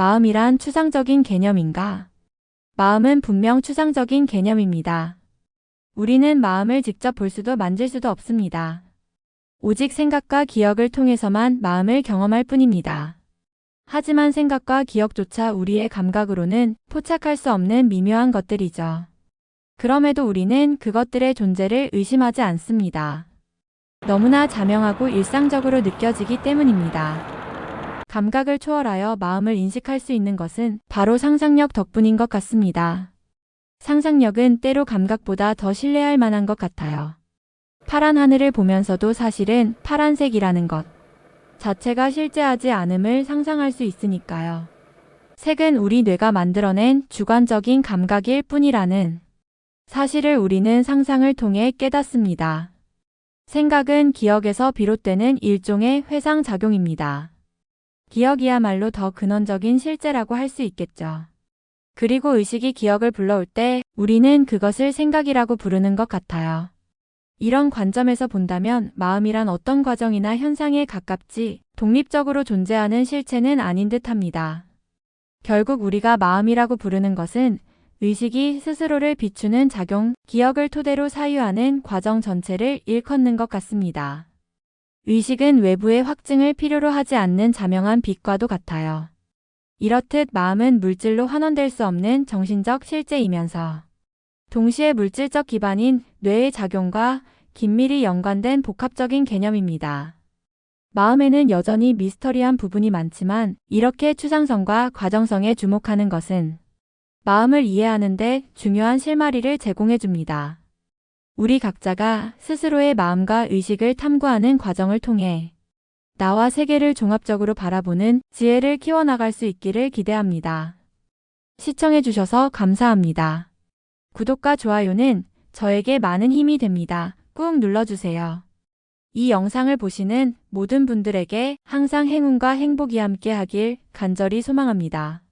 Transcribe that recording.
마음이란 추상적인 개념인가? 마음은 분명 추상적인 개념입니다. 우리는 마음을 직접 볼 수도 만질 수도 없습니다. 오직 생각과 기억을 통해서만 마음을 경험할 뿐입니다. 하지만 생각과 기억조차 우리의 감각으로는 포착할 수 없는 미묘한 것들이죠. 그럼에도 우리는 그것들의 존재를 의심하지 않습니다. 너무나 자명하고 일상적으로 느껴지기 때문입니다. 감각을 초월하여 마음을 인식할 수 있는 것은 바로 상상력 덕분인 것 같습니다. 상상력은 때로 감각보다 더 신뢰할 만한 것 같아요. 파란 하늘을 보면서도 사실은 파란색이라는 것 자체가 실제하지 않음을 상상할 수 있으니까요. 색은 우리 뇌가 만들어낸 주관적인 감각일 뿐이라는 사실을 우리는 상상을 통해 깨닫습니다. 생각은 기억에서 비롯되는 일종의 회상작용입니다. 기억이야말로 더 근원적인 실제라고 할 수 있겠죠. 그리고 의식이 기억을 불러올 때 우리는 그것을 생각이라고 부르는 것 같아요. 이런 관점에서 본다면 마음이란 어떤 과정이나 현상에 가깝지 독립적으로 존재하는 실체는 아닌 듯 합니다. 결국 우리가 마음이라고 부르는 것은 의식이 스스로를 비추는 작용, 기억을 토대로 사유하는 과정 전체를 일컫는 것 같습니다. 의식은 외부의 확증을 필요로 하지 않는 자명한 빛과도 같아요. 이렇듯 마음은 물질로 환원될 수 없는 정신적 실제이면서 동시에 물질적 기반인 뇌의 작용과 긴밀히 연관된 복합적인 개념입니다. 마음에는 여전히 미스터리한 부분이 많지만 이렇게 추상성과 과정성에 주목하는 것은 마음을 이해하는데 중요한 실마리를 제공해 줍니다. 우리 각자가 스스로의 마음과 의식을 탐구하는 과정을 통해 나와 세계를 종합적으로 바라보는 지혜를 키워나갈 수 있기를 기대합니다. 시청해주셔서 감사합니다. 구독과 좋아요는 저에게 많은 힘이 됩니다. 꾹 눌러주세요. 이 영상을 보시는 모든 분들에게 항상 행운과 행복이 함께 하길 간절히 소망합니다.